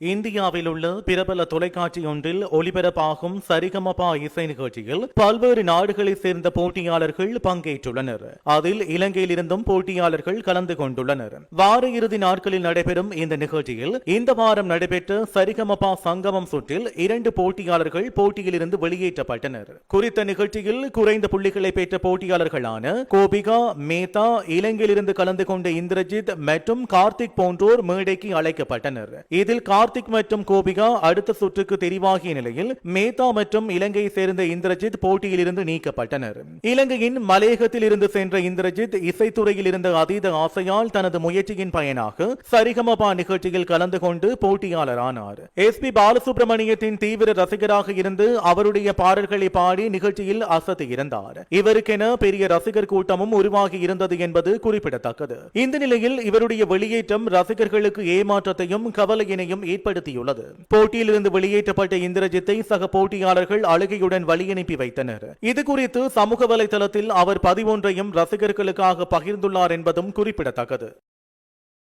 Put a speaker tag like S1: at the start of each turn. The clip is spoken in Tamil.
S1: இந்தியாவில் உள்ள பிரபல தொலைக்காட்சி ஒன்றில் ஒளிபரப்பாகும் சரிகமபா இசை நிகழ்ச்சியில் பல்வேறு நாடுகளைச் சேர்ந்த போட்டியாளர்கள் பங்கேற்றுள்ளனர். அதில் இலங்கையிலிருந்தும் போட்டியாளர்கள் கலந்து கொண்டுள்ளனர். வார இறுதி நாட்களில் நடைபெறும் இந்த நிகழ்ச்சியில் இந்த வாரம் நடைபெற்ற சரிகமபா சங்கமம் சுற்றில் இரண்டு போட்டியாளர்கள் போட்டியிலிருந்து வெளியேற்றப்பட்டனர். குறித்த நிகழ்ச்சியில் குறைந்த புள்ளிகளை பெற்ற போட்டியாளர்களான கோபிகா மேதா இலங்கையிலிருந்து கலந்து கொண்ட இந்திரஜித் மற்றும் கார்த்திக் போன்றோர் மேடைக்கு அழைக்கப்பட்டனர். இதில் கார்த்திக் மற்றும் கோபிகா அடுத்த சுற்றுக்கு தெரிவாகிய நிலையில் மேதா மற்றும் இலங்கையை சேர்ந்த இந்திரஜித் போட்டியிலிருந்து நீக்கப்பட்டனர். இலங்கையின் மலையகத்தில் இருந்து சென்ற இந்திரஜித் இசைத்துறையில் இருந்த அதீத ஆசையால் தனது முயற்சியின் பயனாக சரிகமபா நிகழ்ச்சியில் கலந்து கொண்டு போட்டியாளரானார். எஸ் பி பாலசுப்ரமணியத்தின் தீவிர ரசிகராக இருந்து அவருடைய பாடல்களை பாடி நிகழ்ச்சியில் அசத்தி இருந்தார். இவருக்கென பெரிய ரசிகர் கூட்டமும் உருவாகி இருந்தது என்பது குறிப்பிடத்தக்கது. இந்த நிலையில் இவருடைய வெளியேற்றம் ரசிகர்களுக்கு ஏமாற்றத்தையும் கவலையினையும் ஏற்படுத்தியுள்ளது போட்டியிலிருந்து வெளியேற்றப்பட்ட இந்திரஜித்தை சக போட்டியாளர்கள் அழுகையுடன் வழியனுப்பி வைத்தனர். இது குறித்து சமூக வலைதளத்தில் அவர் பதிவொன்றையும் ரசிகர்களுக்காக பகிர்ந்துள்ளார் என்பதும் குறிப்பிடத்தக்கது.